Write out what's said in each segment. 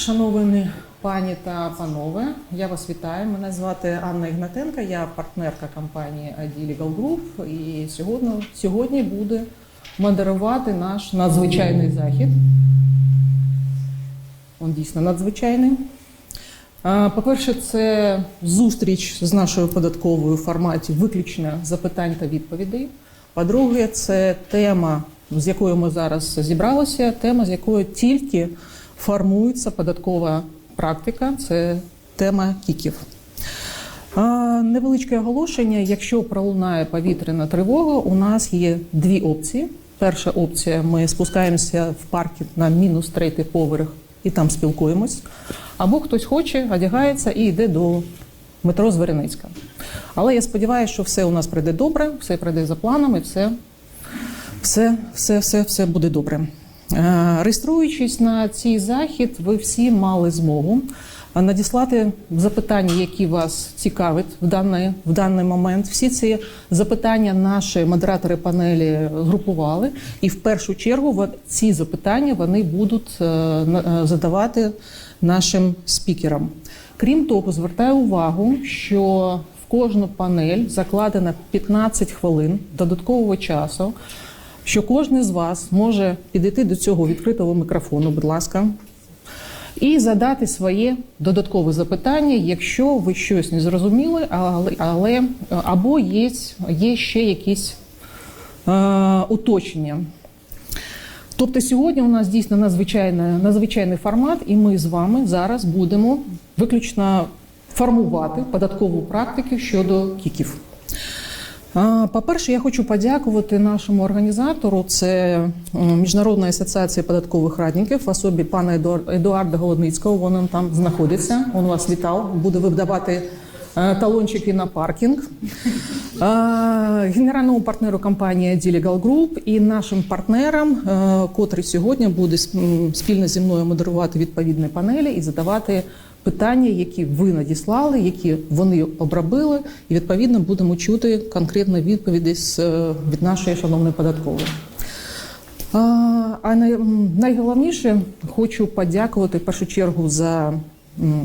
шановні пані та панове, я вас вітаю. Мене звати Анна Ігнатенка, я партнерка компанії ID Legal Group. І сьогодні, сьогодні буде модерувати наш надзвичайний захід. Він дійсно надзвичайний. По-перше, це зустріч з нашою податковою в форматі виключно запитань та відповідей. По-друге, це тема, з якою ми зараз зібралися, тема, з якою тільки формується податкова практика, це тема кіків. Невеличке оголошення. Якщо пролунає повітряна тривога, у нас є дві опції. Перша опція: ми спускаємося в паркінг на мінус третій поверх і там спілкуємось. Або хтось хоче, одягається і йде до метро Звереницька. Але я сподіваюся, що все у нас пройде добре, все пройде за планом і все, все, все, все, все буде добре. Е, Реєструючись на цей захід, ви всі мали змогу надіслати запитання, які вас цікавить в даний, в даний момент. Всі ці запитання наші модератори панелі групували, і в першу чергу ці запитання вони будуть е, е, задавати нашим спікерам. Крім того, звертаю увагу, що в кожну панель закладено 15 хвилин додаткового часу що кожен з вас може підійти до цього відкритого мікрофону, будь ласка, і задати своє додаткове запитання, якщо ви щось не зрозуміли, але, але або є, є ще якісь е, уточнення. Тобто сьогодні у нас дійсно надзвичайний, надзвичайний формат, і ми з вами зараз будемо виключно формувати податкову практику щодо кіків. По-перше, я хочу подякувати нашому організатору. Це Міжнародна асоціація податкових радників в особі пана Едуарда Голодницького. Він там знаходиться. Він вас вітав. Буде видавати е, талончики на паркінг. Генеральному партнеру компанії ID Legal Group і нашим партнерам, е, котрий сьогодні буде спільно зі мною модерувати відповідні панелі і задавати питання, які ви надіслали, які вони обробили, і відповідно будемо чути конкретні відповіді з, е, від нашої шановної податкової. А, найголовніше хочу подякувати в першу чергу за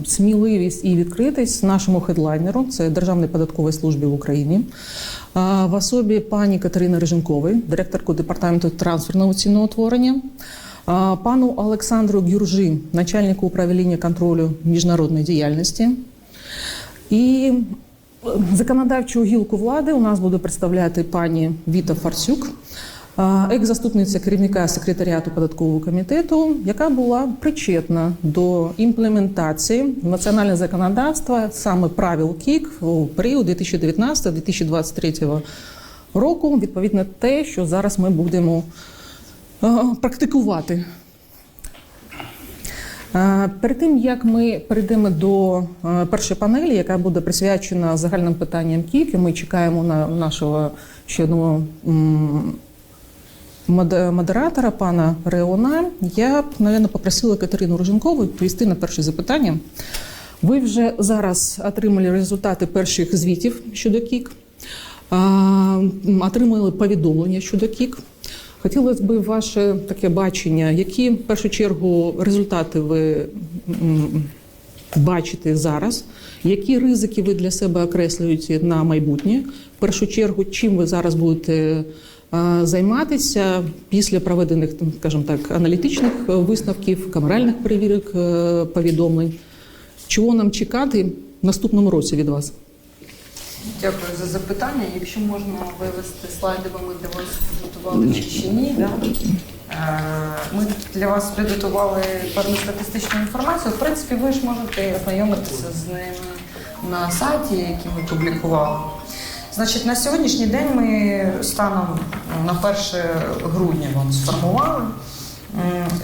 сміливість і відкритість нашому хедлайнеру, це Державної податкової служби в Україні, в особі пані Катерини Риженкової, директорку департаменту трансферного ціноутворення, пану Олександру Гюржи, начальнику управління контролю міжнародної діяльності. І е, законодавчу гілку влади у нас буде представляти пані Віта Фарсюк, а, екс-заступниця керівника секретаріату податкового комітету, яка була причетна до імплементації національного законодавства саме правил КІК у період 2019-2023 року. Відповідно, те, що зараз ми будемо е, практикувати. Е, Перед тим як ми перейдемо до е, першої панелі, яка буде присвячена загальним питанням КІК, ми чекаємо на нашого ще одного модератора, пана Реона, я б, мабуть, попросила Катерину Роженкову відповісти на перше запитання. Ви вже зараз отримали результати перших звітів щодо КІК, отримали повідомлення щодо КІК. Хотілося б ваше таке бачення, які в першу чергу результати ви бачите зараз, які ризики ви для себе окреслюєте на майбутнє? В першу чергу, чим ви зараз будете займатися після проведених, скажімо так, аналітичних висновків, камеральних перевірок е, повідомлень? Чого нам чекати в наступному році від вас? Дякую за запитання. Якщо можна вивести слайди, бо ми для вас підготували чи ще ні. Да? Е, Ми для вас підготували певну статистичну інформацію. В принципі, ви ж можете ознайомитися з ними на сайті, який ми публікували. Значить, на сьогоднішній день ми станом на 1 грудня вам сформували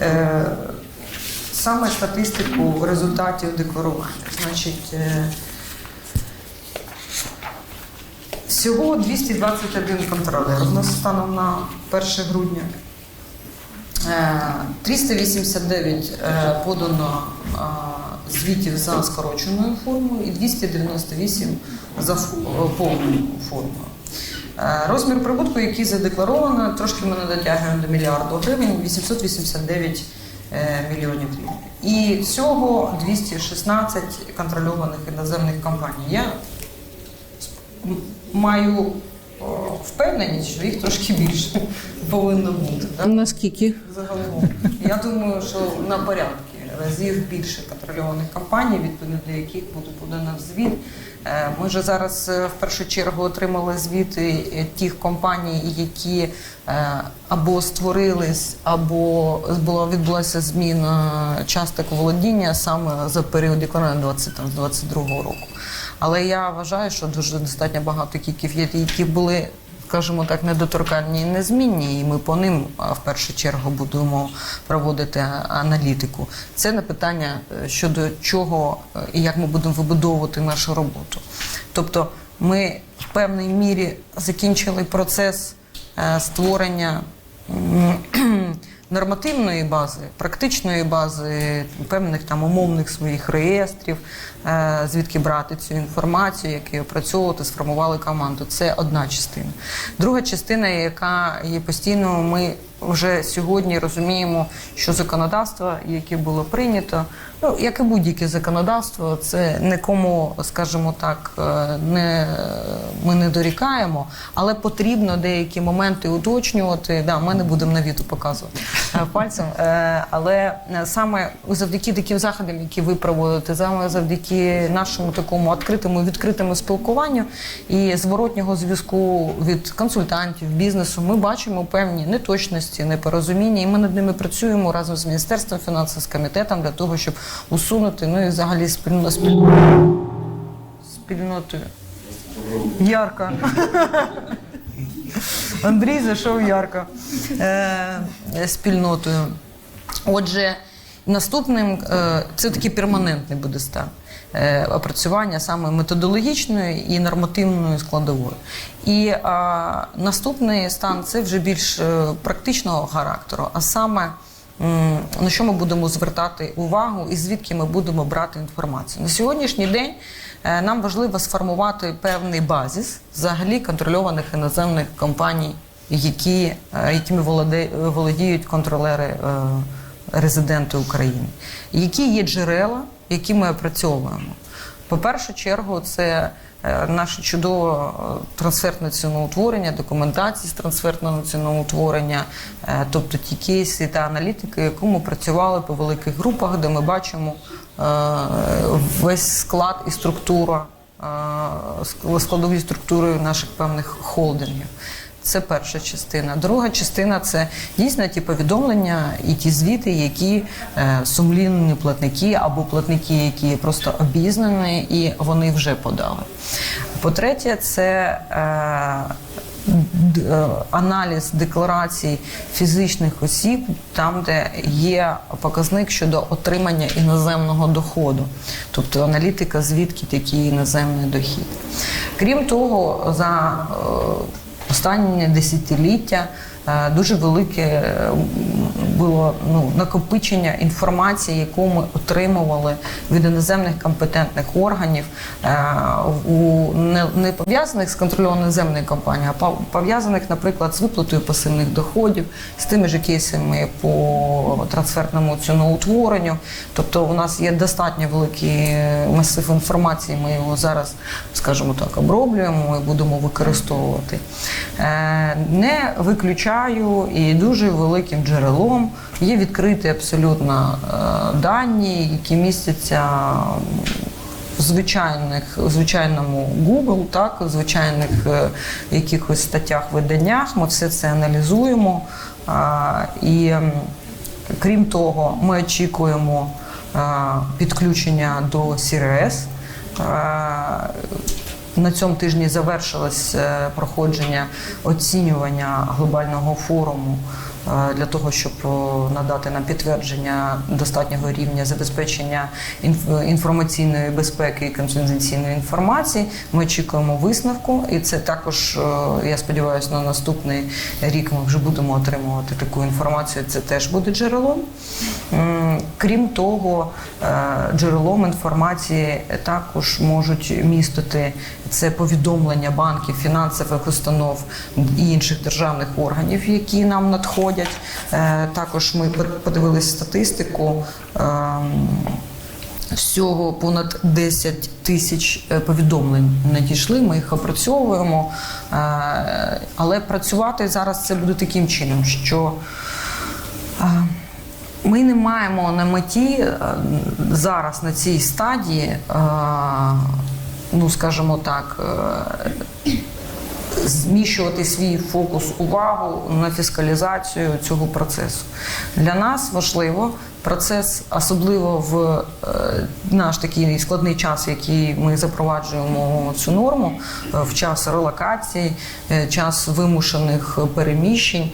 е, саме статистику результатів декларування. Значить, е, Всього 221 контролер. У нас станом на 1 грудня. Е, 389 е, подано е, звітів за скороченою формою і 298 за е, повною формою. Е, Розмір прибутку, який задекларовано, трошки ми не дотягуємо до мільярду гривень, 889 е, мільйонів гривень. І всього 216 контрольованих іноземних компаній. Я м- маю о, впевненість, що їх трошки більше повинно бути. так? Наскільки? Загалом. Я думаю, що на порядки разів більше контрольованих компаній, відповідно до яких буде подано звіт. Е, Ми вже зараз е, в першу чергу отримали звіти е, тих компаній, які е, або створились, або була відбулася зміна часток володіння саме за період декларування 20, там, з 22 року. Але я вважаю, що дуже достатньо багато кіків є, які були скажімо так, недоторканні і незмінні, і ми по ним в першу чергу будемо проводити аналітику. Це не питання е, щодо чого е, і як ми будемо вибудовувати нашу роботу. Тобто, ми в певній мірі закінчили процес е, створення. Нормативної бази, практичної бази, певних там умовних своїх реєстрів, е, звідки брати цю інформацію, як її опрацьовувати, сформували команду. Це одна частина. Друга частина, яка є постійно, ми вже сьогодні розуміємо, що законодавство, яке було прийнято, ну як і будь-яке законодавство, це нікому, скажімо так, е, не ми не дорікаємо, але потрібно деякі моменти уточнювати. Да, ми не будемо на віту показувати е, пальцем. Е, Але саме завдяки таким заходам, які ви проводите, саме завдяки нашому такому відкритому відкритому спілкуванню і зворотнього зв'язку від консультантів, бізнесу, ми бачимо певні неточності, непорозуміння, і ми над ними працюємо разом з міністерством фінансів, з комітетом для того, щоб усунути ну і взагалі спільно спільно спільнотою. Ярко. Андрій зайшов ярко е, спільнотою. Отже, наступним е, це такий перманентний буде стан е, опрацювання саме методологічної і нормативної складової. І е, наступний стан це вже більш практичного характеру, а саме на що ми будемо звертати увагу і звідки ми будемо брати інформацію. На сьогоднішній день нам важливо сформувати певний базис взагалі контрольованих іноземних компаній, які, якими володіють контролери резиденти України. Які є джерела, які ми опрацьовуємо. По першу чергу, це е, наше чудове трансфертне ціноутворення, документації з трансфертного ціноутворення, е, тобто ті кейси та аналітики, яку ми працювали по великих групах, де ми бачимо е, весь склад і структура, складові структури наших певних холдингів. Це перша частина. Друга частина це дійсно ті повідомлення і ті звіти, які е, сумлінні платники або платники, які просто обізнані і вони вже подали. По-третє, це е, е, аналіз декларацій фізичних осіб, там, де є показник щодо отримання іноземного доходу, тобто аналітика, звідки такий іноземний дохід. Крім того, за останнє десятиліття дуже велике е, було ну, накопичення інформації, яку ми отримували від іноземних компетентних органів е, у не, не пов'язаних з контрольованою земною компанією, а пов'язаних, наприклад, з виплатою пасивних доходів, з тими ж кейсами по трансфертному ціноутворенню. Тобто, у нас є достатньо великий масив інформації. Ми його зараз, скажімо так, оброблюємо і будемо використовувати. Е, Не виключаю і дуже великим джерелом є відкриті абсолютно е, дані, які містяться в звичайних, в звичайному Google, так, в звичайних е, якихось статтях, виданнях. Ми все це аналізуємо. І крім того, ми очікуємо підключення до CRS. На цьому тижні завершилось е, проходження оцінювання глобального форуму для того, щоб надати нам підтвердження достатнього рівня забезпечення інф- інформаційної безпеки і конфіденційної інформації. Ми очікуємо висновку, і це також, я сподіваюся, на наступний рік ми вже будемо отримувати таку інформацію. Це теж буде джерелом. Крім того, е, джерелом інформації також можуть містити це повідомлення банків, фінансових установ і інших державних органів, які нам надходять. Надходять. Е, Також ми подивилися статистику. ем, Всього понад 10 тисяч е, повідомлень надійшли. Ми їх опрацьовуємо. Е, Але працювати зараз це буде таким чином, що ми не маємо на меті зараз на цій стадії, ну скажімо так, зміщувати свій фокус увагу на фіскалізацію цього процесу. Для нас важливо процес, особливо в е, наш такий складний час, в який ми запроваджуємо цю норму, е, в час релокації, е, час вимушених переміщень,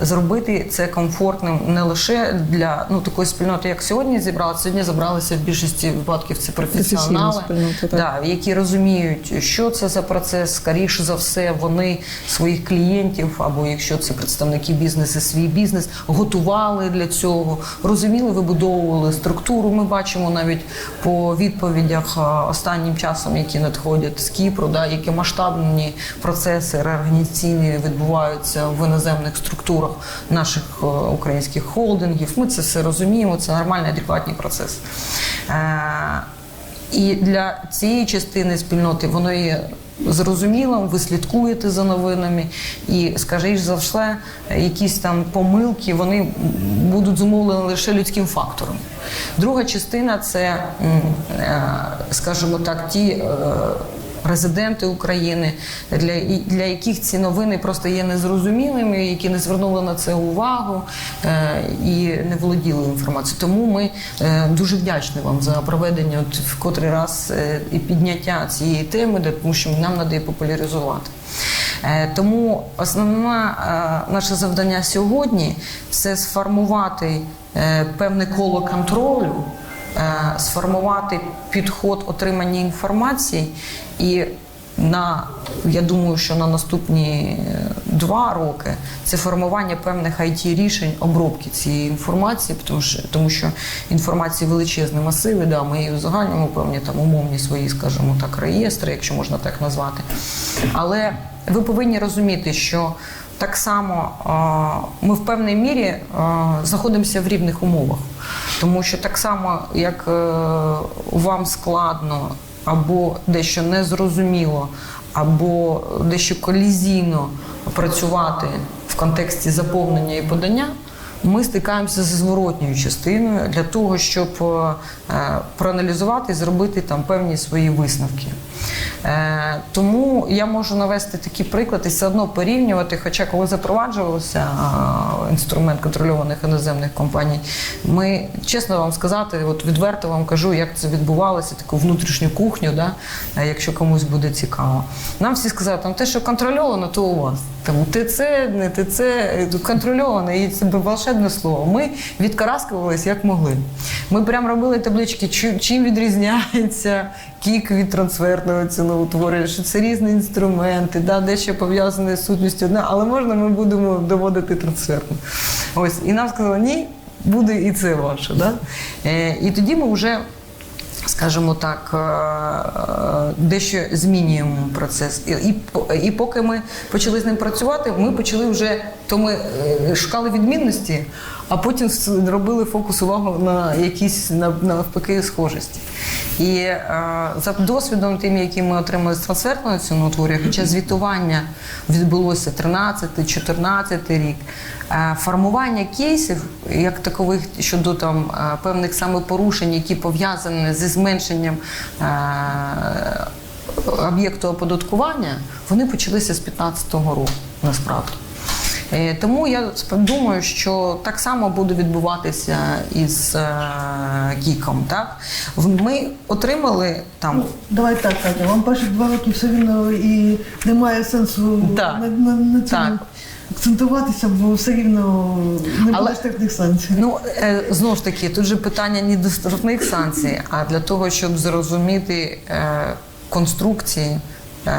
зробити це комфортним не лише для ну такої спільноти, як сьогодні зібралися. Сьогодні зібралися в більшості випадків це професіонали. Да, які розуміють, що це за процес, скоріше за все, вони своїх клієнтів, або якщо це представники бізнесу, свій бізнес готували для цього, розуміли, вибудовували структуру. Ми бачимо навіть по відповідях останнім часом, які надходять з Кіпру, да, які масштабні процеси реорганізаційні відбуваються в іноземних структурах наших е, українських холдингів. Ми це все розуміємо. Це нормальний, адекватний процес. Е, і для цієї частини спільноти воно є зрозумілим, ви слідкуєте за новинами, і, скажіть за все, якісь там помилки вони будуть зумовлені лише людським фактором. Друга частина це, е, скажімо так, ті. Резиденти України, для, для яких ці новини просто є незрозумілими, які не звернули на це увагу е, і не володіли інформацією. Тому ми е, дуже вдячні вам за проведення от, в котрий раз е, і підняття цієї теми, де- тому що нам треба її популяризувати. Тому основне наше завдання сьогодні це сформувати певне коло контролю сформувати підход отримання інформації і на я думаю, що на наступні е, два роки це формування певних it рішень обробки цієї інформації, тому що тому що інформації величезні масиви, да, ми її узагальнюємо певні там умовні свої, скажімо так, реєстри, якщо можна так назвати. Але ви повинні розуміти, що так само е, ми в певній мірі е, знаходимося в рівних умовах. Тому що так само, як е, вам складно або дещо незрозуміло, або дещо колізійно працювати в контексті заповнення і подання, ми стикаємося зі зворотньою частиною для того, щоб е, проаналізувати і зробити там певні свої висновки. Е, Тому я можу навести такий приклад і все одно порівнювати. Хоча коли запроваджувався інструмент контрольованих іноземних компаній, ми чесно вам сказати, от відверто вам кажу, як це відбувалося, таку внутрішню кухню, да, е, якщо комусь буде цікаво. Нам всі сказали, там те, що контрольовано, то у вас. Там ТЦ, не ТЦ, е, контрольоване, і це волшебне слово. Ми відкараскувалися як могли. Ми прям робили таблички, чим- відрізняється кік від трансферного ціноутворення, що це різні інструменти, да, дещо пов'язане з сутністю одне, але можна ми будемо доводити трансферно. Ось, і нам сказали, ні, буде і це ваше. Да? Е, і тоді ми вже скажімо так, е, е, дещо змінюємо процес. І, і, поки ми почали з ним працювати, ми почали вже то ми е, шукали відмінності, а потім робили фокус увагу на якісь на- навпаки схожості. І е, за досвідом тим, який ми отримали з трансфертного ціноутворення, хоча звітування відбулося 13-14 рік, е, формування кейсів як такових щодо там е, певних саме порушень, які пов'язані зі зменшенням е, об'єкту оподаткування, вони почалися з 2015 року насправді. Е, Тому я думаю, що так само буде відбуватися із е, кіком. Так ми отримали там Давай так, Катя, вам перші два роки все рівно і немає сенсу Так. на, на, на цьому Так. акцентуватися, бо все рівно не Але- штрафних санкцій. Ну е, знову ж таки, тут же питання не до штрафних санкцій, а для того, щоб зрозуміти е, конструкції. Е,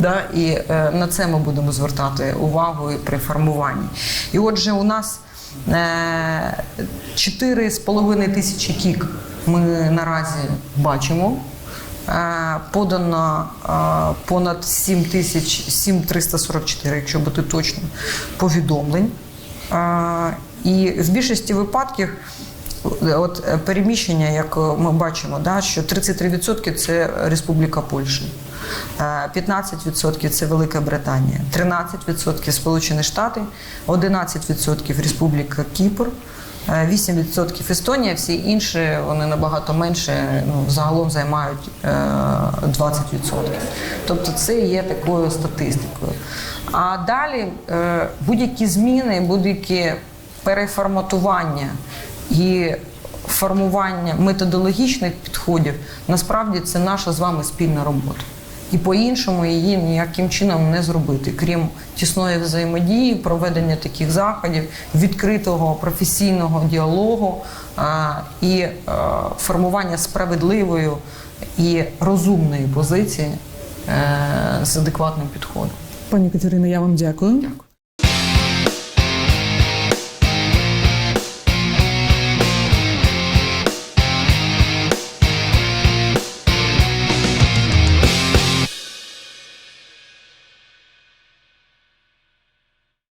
Да, і е, на це ми будемо звертати увагу при формуванні. І отже, у нас е, 4,5 тисячі кік ми наразі бачимо. Е, Подано е, понад 7 тисяч 7344, якщо бути точним, повідомлень. Е, І в більшості випадків от е, переміщення, як е, ми бачимо, да, що 33% це Республіка Польща. Е, 15% це Велика Британія, 13% Сполучені Штати, 11% Республіка Кіпр, е, 8% Естонія, всі інші вони набагато менше, ну, загалом займають е, 20%. Тобто це є такою статистикою. А далі е, будь-які зміни, будь-які переформатування і формування методологічних підходів насправді це наша з вами спільна робота. І по-іншому її ніяким чином не зробити, крім тісної взаємодії, проведення таких заходів, відкритого професійного діалогу а, і е, формування справедливої і розумної позиції е, з адекватним підходом. Пані Катерина, я вам дякую. Дякую.